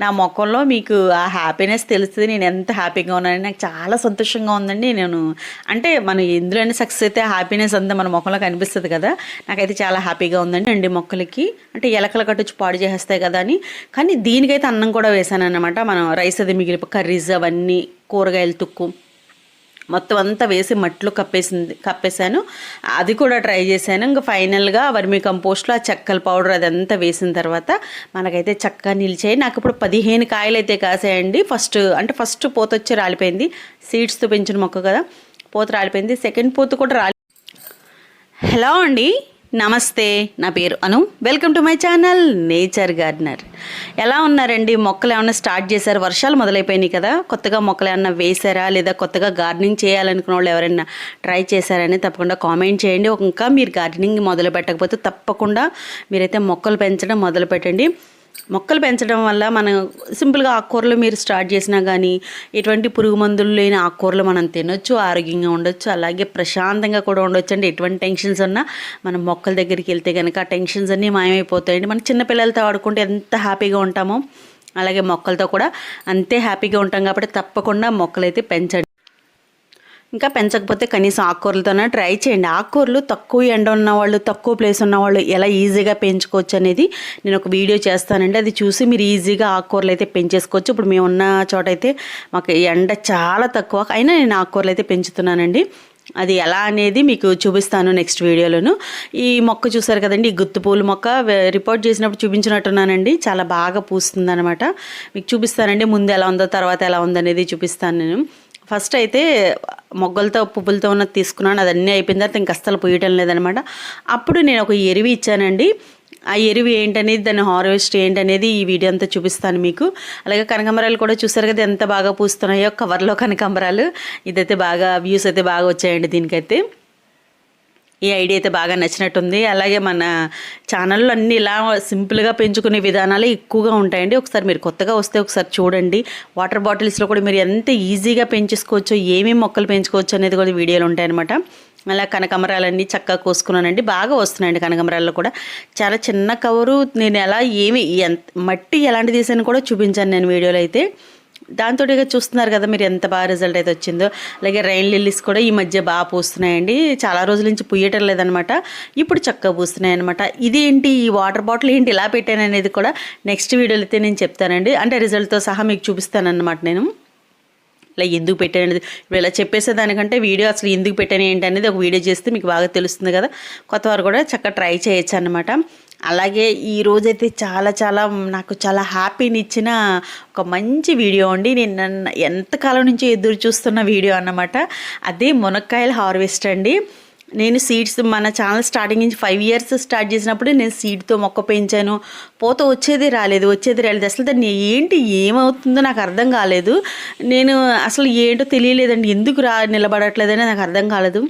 నా ముఖంలో మీకు ఆ హ్యాపీనెస్ తెలుస్తుంది. నేను ఎంత హ్యాపీగా ఉన్నానని నాకు చాలా సంతోషంగా ఉందండి. నేను అంటే మనం ఎందులోనే సక్సెస్ అయితే హ్యాపీనెస్ అంతా మన ముఖంలో కనిపిస్తుంది కదా. నాకైతే చాలా హ్యాపీగా ఉందండి. అండి మొక్కలకి అంటే ఎలకలు కట్టొచ్చి పాడు చేసేస్తాయి కదా అని. కానీ దీనికైతే అన్నం కూడా వేసాను అనమాట మనం రైస్ అది మిగిలిపో కర్రీస్ అవన్నీ కూరగాయలు తుక్కు. మొత్తం అంతా వేసి మట్లు కప్పేసింది కప్పేశాను. అది కూడా ట్రై చేశాను. ఇంకా ఫైనల్గా వర్మీ కంపోస్ట్లో ఆ చెక్కల పౌడర్ అదంతా వేసిన తర్వాత మనకైతే చక్కగా నిలిచాయి. నాకు ఇప్పుడు పదిహేను కాయలు అయితే కాసాయండి. ఫస్ట్ అంటే ఫస్ట్ పూత వచ్చి రాలిపోయింది. సీడ్స్తో పెంచిన మొక్క కదా పోత రాలిపోయింది. సెకండ్ పూత కూడా రాలి హలో అండి. నమస్తే నా పేరు Anu. Welcome to my channel nature gardener ఎలా ఉన్నారండి? మొక్కలు ఏమైనా స్టార్ట్ చేశారు? వర్షాలు మొదలైపోయినాయి కదా. కొత్తగా మొక్కలు ఏమైనా వేసారా లేదా కొత్తగా గార్డెనింగ్ చేయాలనుకున్న వాళ్ళు ఎవరైనా ట్రై చేశారని తప్పకుండా కామెంట్ చేయండి. ఇంకా మీరు గార్డెనింగ్ మొదలు పెట్టకపోతే తప్పకుండా మీరైతే మొక్కలు పెంచడం మొదలు పెట్టండి మొక్కలు పెంచడం వల్ల మనం సింపుల్గా ఆకుకూరలు మీరు స్టార్ట్ చేసినా కానీ ఎటువంటి పురుగు మందులు లేని ఆకుకూరలు మనం తినొచ్చు ఆరోగ్యంగా ఉండొచ్చు అలాగే ప్రశాంతంగా కూడా ఉండొచ్చు. అండి ఎటువంటి టెన్షన్స్ ఉన్నా మనం మొక్కల దగ్గరికి వెళ్తే కనుక ఆ టెన్షన్స్ అన్నీ మాయమైపోతాయండి. మన చిన్నపిల్లలతో ఆడుకుంటే ఎంత హ్యాపీగా ఉంటామో అలాగే మొక్కలతో కూడా అంతే హ్యాపీగా ఉంటాం కాబట్టి తప్పకుండా మొక్కలైతే పెంచండి. ఇంకా పెంచకపోతే కనీసం ఆకుకూరలతోనే ట్రై చేయండి. ఆకుకూరలు తక్కువ ఎండ ఉన్నవాళ్ళు తక్కువ ప్లేస్ ఉన్నవాళ్ళు ఎలా ఈజీగా పెంచుకోవచ్చు అనేది నేను ఒక వీడియో చేస్తానండి. అది చూసి మీరు ఈజీగా ఆకుకూరలు అయితే పెంచేసుకోవచ్చు. ఇప్పుడు మేము ఉన్న చోట అయితే మాకు ఎండ చాలా తక్కువ. అయినా నేను ఆకుకూరలు అయితే పెంచుతున్నానండి. అది ఎలా అనేది మీకు చూపిస్తాను నెక్స్ట్ వీడియోలోను. ఈ మొక్క చూసారు కదండి ఈ గుత్తుపూలు మొక్క రిపోర్ట్ చేసినప్పుడు చూపించినట్టున్నానండి. చాలా బాగా పూస్తుంది మీకు చూపిస్తానండి ముందు ఎలా ఉందో తర్వాత ఎలా ఉందనేది చూపిస్తాను నేను. ఫస్ట్ అయితే మొగ్గలతో పువ్వులతో ఉన్నది తీసుకున్నాను. అది అన్నీ అయిపోయిన తర్వాత ఇంక అస్సలు పూయటం లేదనమాట. అప్పుడు నేను ఒక ఎరువు ఇచ్చానండి. ఆ ఎరువు ఏంటనేది దాని హార్వెస్ట్ ఏంటనేది ఈ వీడియో అంతా చూపిస్తాను మీకు. అలాగే కనకాంబరాలు కూడా చూసారు కదా ఎంత బాగా పూస్తున్నాయో కవర్లో కనకాంబరాలు. ఇదైతే బాగా వ్యూస్ అయితే బాగా వచ్చాయండి దీనికైతే. ఈ ఐడియా అయితే బాగా నచ్చినట్టుంది. అలాగే మన ఛానల్లో అన్ని ఇలా సింపుల్గా పెంచుకునే విధానాలు ఎక్కువగా ఉంటాయండి. ఒకసారి మీరు కొత్తగా వస్తే ఒకసారి చూడండి. వాటర్ బాటిల్స్లో కూడా మీరు ఎంత ఈజీగా పెంచేసుకోవచ్చు ఏమేమి మొక్కలు పెంచుకోవచ్చు అనేది కూడా వీడియోలు ఉంటాయన్నమాట. అలా కనకాంబరాలన్నీ చక్కగా కోసుకున్నానండి. బాగా వస్తున్నాయండి కనకాంబరాల్లో కూడా. చాలా చిన్న కవరు నేను ఎలా ఏమి ఎంత మట్టి ఎలాంటి తీసాను కూడా చూపించాను నేను వీడియోలో అయితే. దాంతో చూస్తున్నారు కదా మీరు ఎంత బాగా రిజల్ట్ అయితే వచ్చిందో. అలాగే రైన్ లిల్లీస్ కూడా ఈ మధ్య బాగా పూస్తున్నాయండి. చాలా రోజుల నుంచి పుయ్యటం లేదనమాట ఇప్పుడు చక్కగా పూస్తున్నాయి అనమాట ఇదేంటి? ఈ వాటర్ బాటిల్ ఏంటి? ఇలా పెట్టాను అనేది కూడా నెక్స్ట్ వీడియోలో అయితే నేను చెప్తానండి. అంటే రిజల్ట్తో సహా మీకు చూపిస్తానన్నమాట నేను. ఇలా ఎందుకు పెట్టాను ఇప్పుడు ఇలా చెప్పేసే దానికంటే వీడియో అసలు ఎందుకు పెట్టాను ఏంటి అనేది ఒక వీడియో చేస్తే మీకు బాగా తెలుస్తుంది కదా. కొత్త వారు కూడా చక్కగా ట్రై చేయొచ్చు అనమాట అలాగే ఈ రోజైతే చాలా చాలా నాకు చాలా హ్యాపీని ఇచ్చిన ఒక మంచి వీడియో అండి. నేను నన్ను ఎంతకాలం నుంచి ఎదురు చూస్తున్న వీడియో అన్నమాట. అదే మునక్కాయల హార్వెస్ట్ అండి. నేను సీడ్స్ మన ఛానల్ స్టార్టింగ్ నుంచి ఫైవ్ ఇయర్స్ స్టార్ట్ చేసినప్పుడు నేను సీడ్తో మొక్క పెంచాను. పోత వచ్చేది రాలేదు వచ్చేది రాలేదు. అసలు దాన్ని ఏంటి ఏమవుతుందో నాకు అర్థం కాలేదు. నేను అసలు ఏంటో తెలియలేదండి. ఎందుకు రా నిలబడట్లేదని నాకు అర్థం కాలేదు.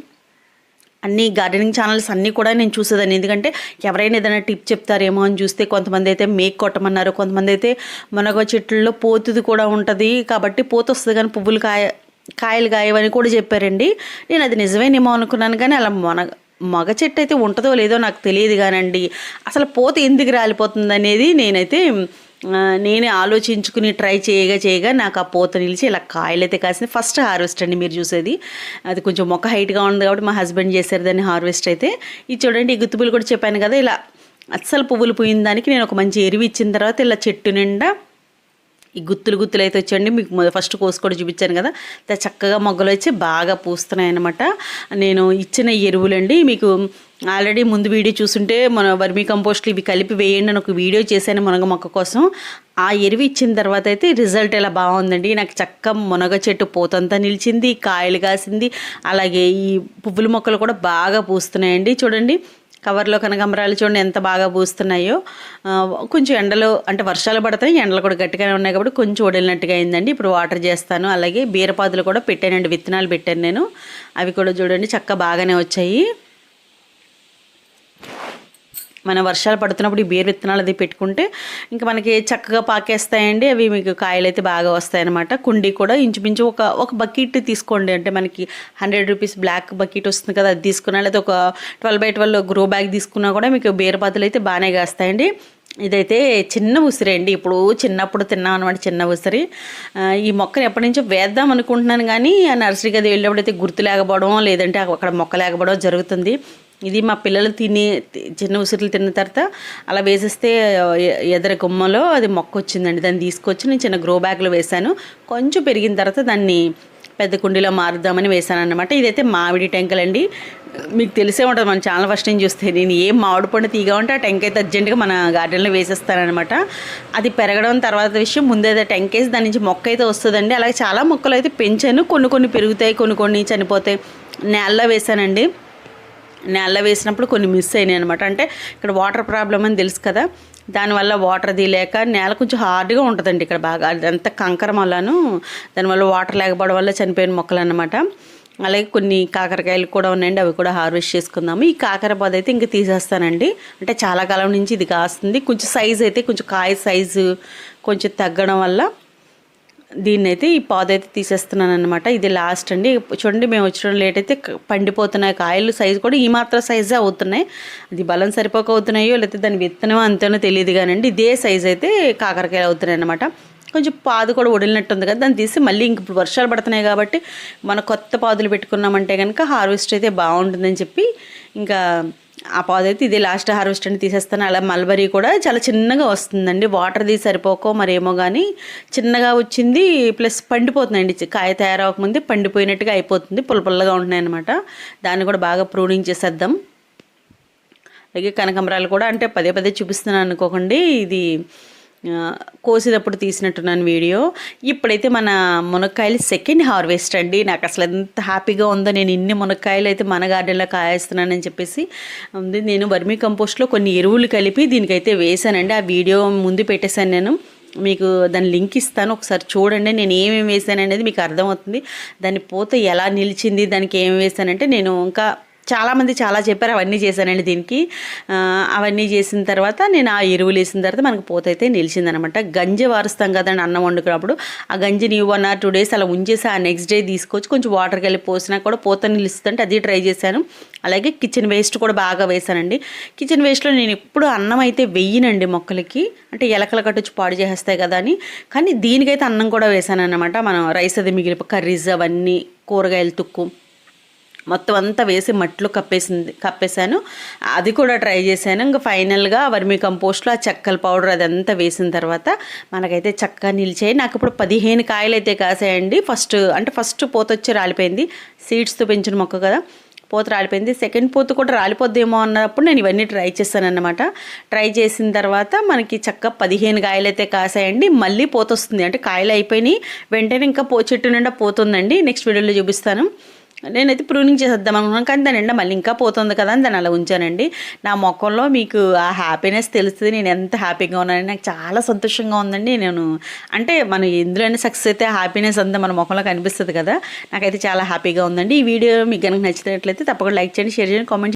అన్ని గార్డెనింగ్ ఛానల్స్ అన్నీ కూడా నేను చూసేదాన్ని. ఎందుకంటే ఎవరైనా ఏదైనా టిప్ చెప్తారేమో అని చూస్తే కొంతమంది అయితే మేక్ కొట్టమన్నారు కొంతమంది అయితే మునగ చెట్లలో పోతుది కూడా ఉంటుంది. కాబట్టి పోత వస్తుంది కానీ పువ్వులు కాయ కాయలు కాయవని కూడా చెప్పారండి. నేను అది నిజమేనేమో అనుకున్నాను కానీ అలా మొన మగ చెట్టు అయితే ఉంటుందో లేదో నాకు తెలియదు కానండి. అసలు పోత ఎందుకు రాలిపోతుంది అనేది నేనైతే నేనే ఆలోచించుకుని ట్రై చేయగా చేయగా నాకు ఆ పూత నిలిచి ఇలా కాయలు అయితే కాసింది. ఫస్ట్ హార్వెస్ట్ అండి మీరు చూసేది. అది కొంచెం మొక్క హైట్గా ఉంది కాబట్టి మా హస్బెండ్ చేశారు దాన్ని హార్వెస్ట్ అయితే. ఇది చూడండి ఈ గుత్తుపులు కూడా చెప్పాను కదా ఇలా అస్సలు పువ్వులు పోయిన దానికి నేను ఒక మంచి ఎరువు ఇచ్చిన తర్వాత ఇలా చెట్టు నిండా ఈ గుత్తులు గుత్తులు అయితే వచ్చండి మీకు ఫస్ట్ కోసి కూడా చూపించాను కదా. చక్కగా మొగ్గలు వచ్చి బాగా పూస్తున్నాయి అనమాట నేను ఇచ్చిన ఎరువులండి. మీకు ఆల్రెడీ ముందు వీడియో చూస్తుంటే మన వర్మీ కంపోస్ట్లు ఇవి కలిపి వేయండి అని ఒక వీడియో చేశాను మునగ మొక్క కోసం. ఆ ఎరువు ఇచ్చిన తర్వాత అయితే రిజల్ట్ ఎలా బాగుందండి. నాకు చక్క మునగ చెట్టు పోతంతా నిలిచింది కాయలు కాసింది అలాగే ఈ పువ్వుల మొక్కలు కూడా బాగా పూస్తున్నాయండి. చూడండి. కవర్లో కనకంబరాలు చూడండి ఎంత బాగా పూస్తున్నాయో. కొంచెం ఎండలు అంటే వర్షాలు పడతాయి ఎండలు కూడా గట్టిగానే ఉన్నాయి కాబట్టి కొంచెం వడిలినట్టుగా అయిందండి. ఇప్పుడు వాటర్ చేస్తాను. అలాగే బీరపాదులు కూడా పెట్టానండి విత్తనాలు పెట్టాను నేను. అవి కూడా చూడండి చక్క బాగానే వచ్చాయి. మన వర్షాలు పడుతున్నప్పుడు ఈ బీర్ విత్తనాలు అది పెట్టుకుంటే ఇంకా మనకి చక్కగా పాకేస్తాయండి. అవి మీకు కాయలు అయితే బాగా వస్తాయన్నమాట. కుండీ కూడా ఇంచుమించు ఒక ఒక బకెట్ తీసుకోండి. అంటే మనకి హండ్రెడ్ రూపీస్ బ్లాక్ బకెట్ వస్తుంది కదా అది తీసుకున్నా లేదా ఒక twelve by twelve grow bag తీసుకున్నా కూడా మీకు బీరపాదులు అయితే బాగానే కాస్తాయండి. ఇదైతే చిన్న ఉసిరి అండి. ఇప్పుడు చిన్నప్పుడు తిన్నాం అనమాట చిన్న ఉసిరి. ఈ మొక్కను ఎప్పటి నుంచో వేద్దాం అనుకుంటున్నాను కానీ ఆ నర్సరీ గది వెళ్ళినప్పుడు అయితే గుర్తు లేకపోవడం లేదంటే అక్కడ మొక్క లేకపోవడం జరుగుతుంది. ఇది మా పిల్లలు తిని చిన్న ఉసిరిలు తిన్న తర్వాత అలా వేసేస్తే ఎ- ఎదర గుమ్మలో అది మొక్క వచ్చిందండి దాన్ని తీసుకొచ్చి నేను చిన్న గ్రో బ్యాగ్లో వేశాను. కొంచెం పెరిగిన తర్వాత దాన్ని పెద్ద కుండీలో మారుద్దామని వేశాను అనమాట ఇదైతే మామిడి టెంకలండి. మీకు తెలిసే ఉంటుంది మన ఛానల్ ఫస్ట్ నుంచి చూస్తే. నేను ఏం మామిడి పండు తీగా ఉంటే ఆ టెంకైతే అయితే అర్జెంటుగా మన గార్డెన్లో వేసేస్తానమాట అది పెరగడం తర్వాత విషయం ముందైతే టెంక వేసి దాని నుంచి మొక్క అయితే వస్తుందండి. అలాగే చాలా మొక్కలు అయితే పెంచాను. కొన్ని కొన్ని పెరుగుతాయి కొన్ని కొన్ని చనిపోతాయి. నేలలో వేశానండి. నేలలో వేసినప్పుడు కొన్ని మిస్ అయినాయి అనమాట అంటే ఇక్కడ వాటర్ ప్రాబ్లం అని తెలుసు కదా దానివల్ల వాటర్ లేక నేల కొంచెం హార్డ్గా ఉంటుందండి ఇక్కడ బాగా. అదంతా కంకర వల్లను దానివల్ల వాటర్ లేకపోవడం వల్ల చనిపోయిన మొక్కలు అనమాట అలాగే కొన్ని కాకరకాయలు కూడా ఉన్నాయండి అవి కూడా హార్వెస్ట్ చేసుకుందాము. ఈ కాకర పొద అయితే ఇంకా తీసేస్తానండి. అంటే చాలా కాలం నుంచి ఇది కాస్తుంది. కొంచెం సైజ్ అయితే కొంచెం కాయ సైజు కొంచెం తగ్గడం వల్ల దీన్ని అయితే ఈ పాద అయితే తీసేస్తున్నాను అనమాట ఇది లాస్ట్ అండి. చూడండి మేము వచ్చిన లేట్ అయితే పండిపోతున్నాయి కాయలు. సైజు కూడా ఈ మాత్రం సైజే అవుతున్నాయి. అది బలం సరిపోక అవుతున్నాయో లేకపోతే దాని విత్తనం అంతేనో తెలియదు కానండి. ఇదే సైజు అయితే కాకరకాయలు అవుతున్నాయి అనమాట కొంచెం పాదు కూడా వడిలినట్టు ఉంది కదా దాన్ని తీసి మళ్ళీ ఇంక ఇప్పుడు వర్షాలు పడుతున్నాయి కాబట్టి మన కొత్త పాదులు పెట్టుకున్నామంటే కనుక హార్వెస్ట్ అయితే బాగుంటుందని చెప్పి ఇంకా ఆ పాదు అయితే ఇది లాస్ట్ హార్వెస్ట్ అని తీసేస్తాను. అలా మల్బరీ కూడా చాలా చిన్నగా వస్తుందండి. వాటర్ తీసి సరిపోకో మరేమో కానీ చిన్నగా వచ్చింది ప్లస్ పండిపోతుందండి. చి- కాయ తయారవకముందే పండిపోయినట్టుగా అయిపోతుంది. పుల్ల పుల్లగా ఉంటున్నాయి అనమాట దాన్ని కూడా బాగా ప్రూనింగ్ చేసేద్దాం. అలాగే కనకమరాలు కూడా అంటే పదే పదే చూపిస్తున్నాను అనుకోకండి. ఇది కోసేటప్పుడు తీసినట్టున్నాను వీడియో. ఇప్పుడైతే మన మునక్కాయలు సెకండ్ హార్వెస్ట్ అండి. నాకు అసలు ఎంత హ్యాపీగా ఉందో నేను ఇన్ని మునక్కాయలు అయితే మన గార్డెన్లో కాయేస్తున్నానని చెప్పేసి ఉంది. నేను వర్మీ కంపోస్ట్లో కొన్ని ఎరువులు కలిపి దీనికైతే వేశానండి. ఆ వీడియో ముందు పెట్టేశాను నేను. మీకు దాని లింక్ ఇస్తాను. ఒకసారి చూడండి నేను ఏమేమి వేసాను అనేది మీకు అర్థమవుతుంది. దాని పూత ఎలా నిలిచింది దానికి ఏమి వేసానంటే నేను ఇంకా చాలామంది చాలా చెప్పారు అవన్నీ చేశానండి దీనికి. అవన్నీ చేసిన తర్వాత నేను ఆ ఎరువులు వేసిన తర్వాత మనకు పూత అయితే నిలిచిందనమాట. గంజి వారుస్తాం కదండి అన్నం వండుకున్నప్పుడు. ఆ గంజిని వన్ ఆర్ టూ డేస్ అలా ఉంచేసి ఆ నెక్స్ట్ డే తీసుకొచ్చి కొంచెం వాటర్ వెళ్ళి పోసినా కూడా పూత నిలుస్తుంటే అది ట్రై చేశాను. అలాగే కిచెన్ వేస్ట్ కూడా బాగా వేశానండి. కిచెన్ వేస్ట్లో నేను ఎప్పుడు అన్నం అయితే వెయ్యనండి మొక్కలకి. అంటే ఎలకలు కట్టొచ్చి పాడు చేసేస్తాయి కదా అని. కానీ దీనికైతే అన్నం కూడా వేశాను అనమాట మనం రైస్ అది మిగిలిపో కర్రీస్ అవన్నీ కూరగాయలు తుక్కు. మొత్తం అంతా వేసి మట్లు కప్పేసింది కప్పేశాను. అది కూడా ట్రై చేశాను. ఇంకా ఫైనల్గా వర్మీ కంపోస్ట్లో ఆ చెక్కల పౌడర్ అదంతా వేసిన తర్వాత మనకైతే చక్కగా నిలిచాయి. నాకు ఇప్పుడు పదిహేను కాయలు అయితే కాసాయండి. ఫస్ట్ అంటే ఫస్ట్ పోత వచ్చి రాలిపోయింది. సీడ్స్తో పెంచిన మొక్క కదా. పూత రాలిపోయింది. సెకండ్ పూత కూడా రాలిపోద్దేమో అన్నప్పుడు నేను ఇవన్నీ ట్రై చేశాను ట్రై చేసిన తర్వాత మనకి చక్క పదిహేను కాయలు అయితే కాసాయండి. మళ్ళీ పూత వస్తుంది. అంటే కాయలు అయిపోయినాయి. వెంటనే ఇంకా పో చెట్టు నిండా పోతుందండి. నెక్స్ట్ వీడియోలో చూపిస్తాను. నేనైతే ప్రూనింగ్ చేసేద్దాం అనుకున్నాను కానీ దాని ఎండ మళ్ళీ ఇంకా పోతుంది కదా అని దాన్ని అలా ఉంచానండి. నా మొక్కల్లో మీకు ఆ హ్యాపీనెస్ తెలుస్తుంది నేను ఎంత హ్యాపీగా ఉన్నానని నాకు చాలా సంతోషంగా ఉందండి. నేను అంటే మనం ఎందులోనే సక్సెస్ అయితే హ్యాపీనెస్ అంతా మన మొక్కలో కనిపిస్తుంది కదా నాకైతే చాలా హ్యాపీగా ఉందండి. ఈ వీడియో మీకు కనుక నచ్చినట్లయితే తప్పకుండా లైక్ చేయండి షేర్ చేయండి కామెంట్